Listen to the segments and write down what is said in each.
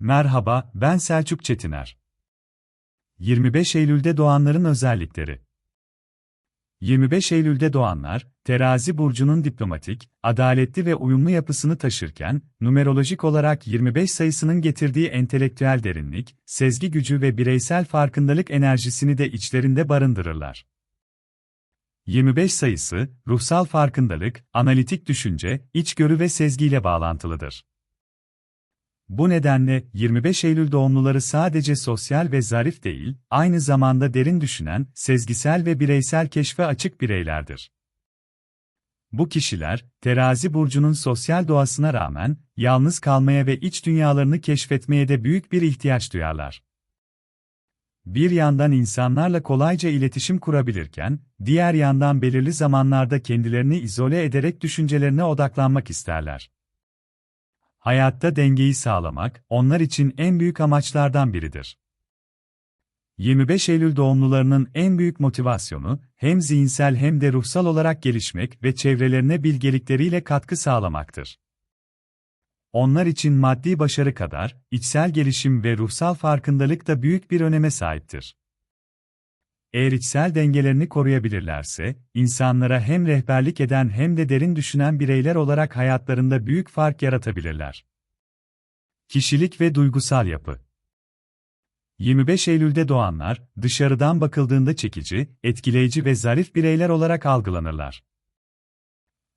Merhaba, ben Selçuk Çetiner. 25 Eylül'de doğanların özellikleri 25 Eylül'de doğanlar, terazi burcunun diplomatik, adaletli ve uyumlu yapısını taşırken, numerolojik olarak 25 sayısının getirdiği entelektüel derinlik, sezgi gücü ve bireysel farkındalık enerjisini de içlerinde barındırırlar. 25 sayısı, ruhsal farkındalık, analitik düşünce, içgörü ve sezgiyle bağlantılıdır. Bu nedenle 25 Eylül doğumluları sadece sosyal ve zarif değil, aynı zamanda derin düşünen, sezgisel ve bireysel keşfe açık bireylerdir. Bu kişiler, terazi burcunun sosyal doğasına rağmen, yalnız kalmaya ve iç dünyalarını keşfetmeye de büyük bir ihtiyaç duyarlar. Bir yandan insanlarla kolayca iletişim kurabilirken, diğer yandan belirli zamanlarda kendilerini izole ederek düşüncelerine odaklanmak isterler. Hayatta dengeyi sağlamak, onlar için en büyük amaçlardan biridir. 25 Eylül doğumlularının en büyük motivasyonu, hem zihinsel hem de ruhsal olarak gelişmek ve çevrelerine bilgelikleriyle katkı sağlamaktır. Onlar için maddi başarı kadar, içsel gelişim ve ruhsal farkındalık da büyük bir öneme sahiptir. Eğer içsel dengelerini koruyabilirlerse, insanlara hem rehberlik eden hem de derin düşünen bireyler olarak hayatlarında büyük fark yaratabilirler. Kişilik ve duygusal yapı 25 Eylül'de doğanlar, dışarıdan bakıldığında çekici, etkileyici ve zarif bireyler olarak algılanırlar.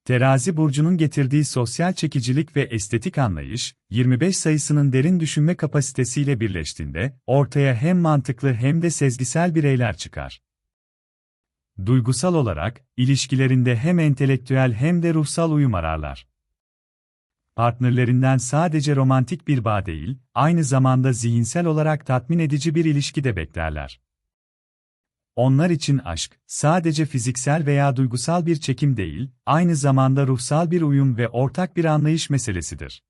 Terazi burcunun getirdiği sosyal çekicilik ve estetik anlayış, 25 sayısının derin düşünme kapasitesiyle birleştiğinde ortaya hem mantıklı hem de sezgisel bireyler çıkar. Duygusal olarak ilişkilerinde hem entelektüel hem de ruhsal uyum ararlar. Partnerlerinden sadece romantik bir bağ değil, aynı zamanda zihinsel olarak tatmin edici bir ilişki de beklerler. Onlar için aşk, sadece fiziksel veya duygusal bir çekim değil, aynı zamanda ruhsal bir uyum ve ortak bir anlayış meselesidir.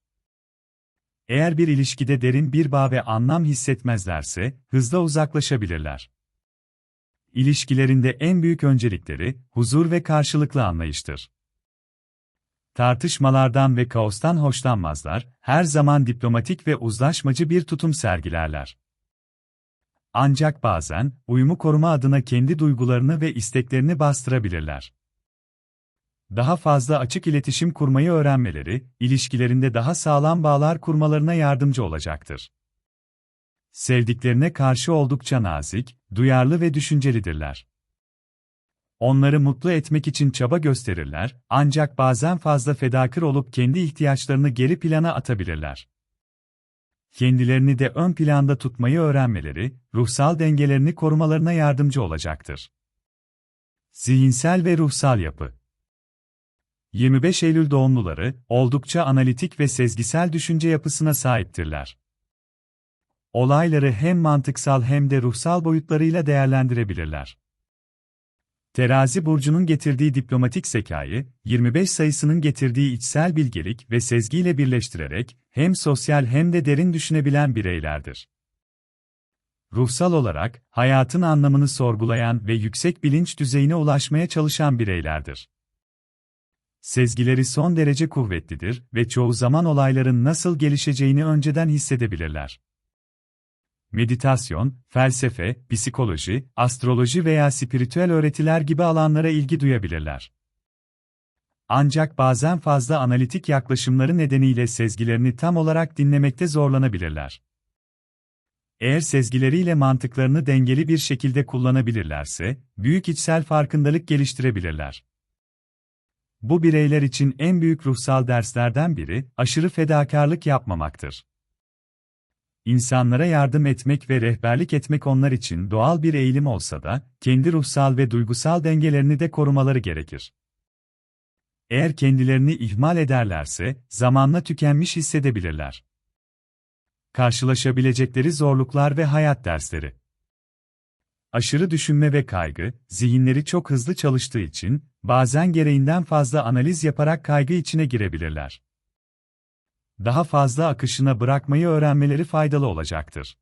Eğer bir ilişkide derin bir bağ ve anlam hissetmezlerse, hızla uzaklaşabilirler. İlişkilerinde en büyük öncelikleri, huzur ve karşılıklı anlayıştır. Tartışmalardan ve kaostan hoşlanmazlar, her zaman diplomatik ve uzlaşmacı bir tutum sergilerler. Ancak bazen, uyumu koruma adına kendi duygularını ve isteklerini bastırabilirler. Daha fazla açık iletişim kurmayı öğrenmeleri, ilişkilerinde daha sağlam bağlar kurmalarına yardımcı olacaktır. Sevdiklerine karşı oldukça nazik, duyarlı ve düşüncelidirler. Onları mutlu etmek için çaba gösterirler, ancak bazen fazla fedakar olup kendi ihtiyaçlarını geri plana atabilirler kendilerini de ön planda tutmayı öğrenmeleri, ruhsal dengelerini korumalarına yardımcı olacaktır. Zihinsel ve ruhsal yapı 25 Eylül doğumluları, oldukça analitik ve sezgisel düşünce yapısına sahiptirler. Olayları hem mantıksal hem de ruhsal boyutlarıyla değerlendirebilirler. Terazi burcunun getirdiği diplomatik zekayı, 25 sayısının getirdiği içsel bilgelik ve sezgiyle birleştirerek hem sosyal hem de derin düşünebilen bireylerdir. Ruhsal olarak hayatın anlamını sorgulayan ve yüksek bilinç düzeyine ulaşmaya çalışan bireylerdir. Sezgileri son derece kuvvetlidir ve çoğu zaman olayların nasıl gelişeceğini önceden hissedebilirler meditasyon, felsefe, psikoloji, astroloji veya spiritüel öğretiler gibi alanlara ilgi duyabilirler. Ancak bazen fazla analitik yaklaşımları nedeniyle sezgilerini tam olarak dinlemekte zorlanabilirler. Eğer sezgileriyle mantıklarını dengeli bir şekilde kullanabilirlerse, büyük içsel farkındalık geliştirebilirler. Bu bireyler için en büyük ruhsal derslerden biri, aşırı fedakarlık yapmamaktır. İnsanlara yardım etmek ve rehberlik etmek onlar için doğal bir eğilim olsa da, kendi ruhsal ve duygusal dengelerini de korumaları gerekir. Eğer kendilerini ihmal ederlerse, zamanla tükenmiş hissedebilirler. Karşılaşabilecekleri zorluklar ve hayat dersleri. Aşırı düşünme ve kaygı, zihinleri çok hızlı çalıştığı için, bazen gereğinden fazla analiz yaparak kaygı içine girebilirler daha fazla akışına bırakmayı öğrenmeleri faydalı olacaktır.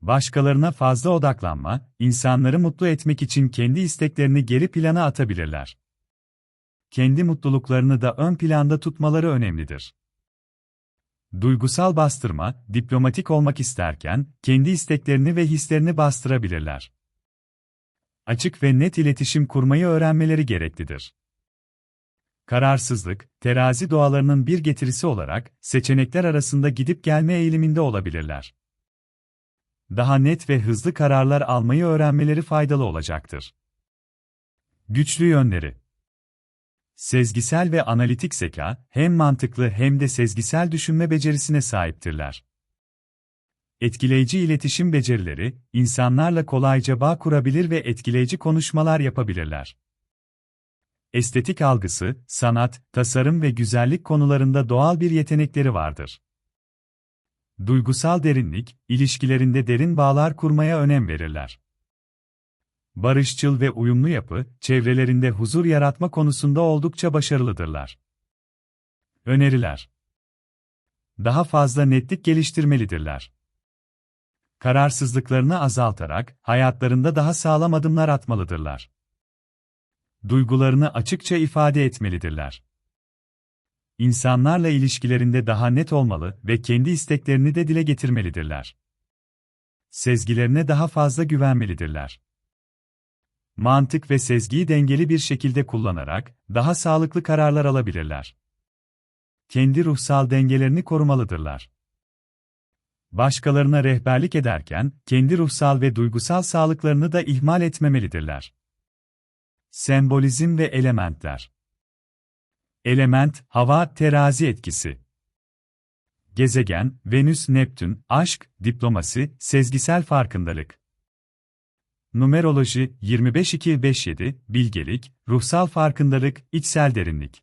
Başkalarına fazla odaklanma, insanları mutlu etmek için kendi isteklerini geri plana atabilirler. Kendi mutluluklarını da ön planda tutmaları önemlidir. Duygusal bastırma, diplomatik olmak isterken, kendi isteklerini ve hislerini bastırabilirler. Açık ve net iletişim kurmayı öğrenmeleri gereklidir. Kararsızlık, terazi doğalarının bir getirisi olarak, seçenekler arasında gidip gelme eğiliminde olabilirler. Daha net ve hızlı kararlar almayı öğrenmeleri faydalı olacaktır. Güçlü yönleri Sezgisel ve analitik zeka, hem mantıklı hem de sezgisel düşünme becerisine sahiptirler. Etkileyici iletişim becerileri, insanlarla kolayca bağ kurabilir ve etkileyici konuşmalar yapabilirler. Estetik algısı, sanat, tasarım ve güzellik konularında doğal bir yetenekleri vardır. Duygusal derinlik, ilişkilerinde derin bağlar kurmaya önem verirler barışçıl ve uyumlu yapı, çevrelerinde huzur yaratma konusunda oldukça başarılıdırlar. Öneriler Daha fazla netlik geliştirmelidirler. Kararsızlıklarını azaltarak, hayatlarında daha sağlam adımlar atmalıdırlar. Duygularını açıkça ifade etmelidirler. İnsanlarla ilişkilerinde daha net olmalı ve kendi isteklerini de dile getirmelidirler. Sezgilerine daha fazla güvenmelidirler mantık ve sezgiyi dengeli bir şekilde kullanarak daha sağlıklı kararlar alabilirler. Kendi ruhsal dengelerini korumalıdırlar. Başkalarına rehberlik ederken kendi ruhsal ve duygusal sağlıklarını da ihmal etmemelidirler. Sembolizm ve elementler. Element, hava, terazi etkisi. Gezegen, Venüs, Neptün, aşk, diplomasi, sezgisel farkındalık. Numeroloji 25257, bilgelik, ruhsal farkındalık, içsel derinlik.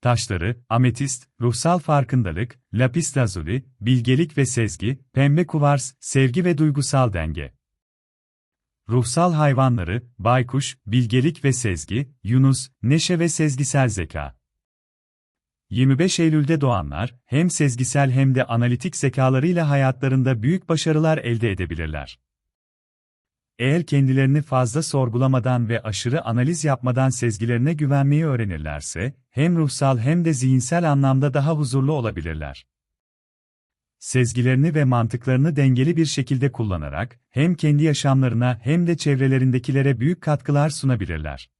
Taşları, ametist, ruhsal farkındalık, lapis lazuli, bilgelik ve sezgi, pembe kuvars, sevgi ve duygusal denge. Ruhsal hayvanları, baykuş, bilgelik ve sezgi, yunus, neşe ve sezgisel zeka. 25 Eylül'de doğanlar, hem sezgisel hem de analitik zekalarıyla hayatlarında büyük başarılar elde edebilirler. Eğer kendilerini fazla sorgulamadan ve aşırı analiz yapmadan sezgilerine güvenmeyi öğrenirlerse, hem ruhsal hem de zihinsel anlamda daha huzurlu olabilirler. Sezgilerini ve mantıklarını dengeli bir şekilde kullanarak, hem kendi yaşamlarına hem de çevrelerindekilere büyük katkılar sunabilirler.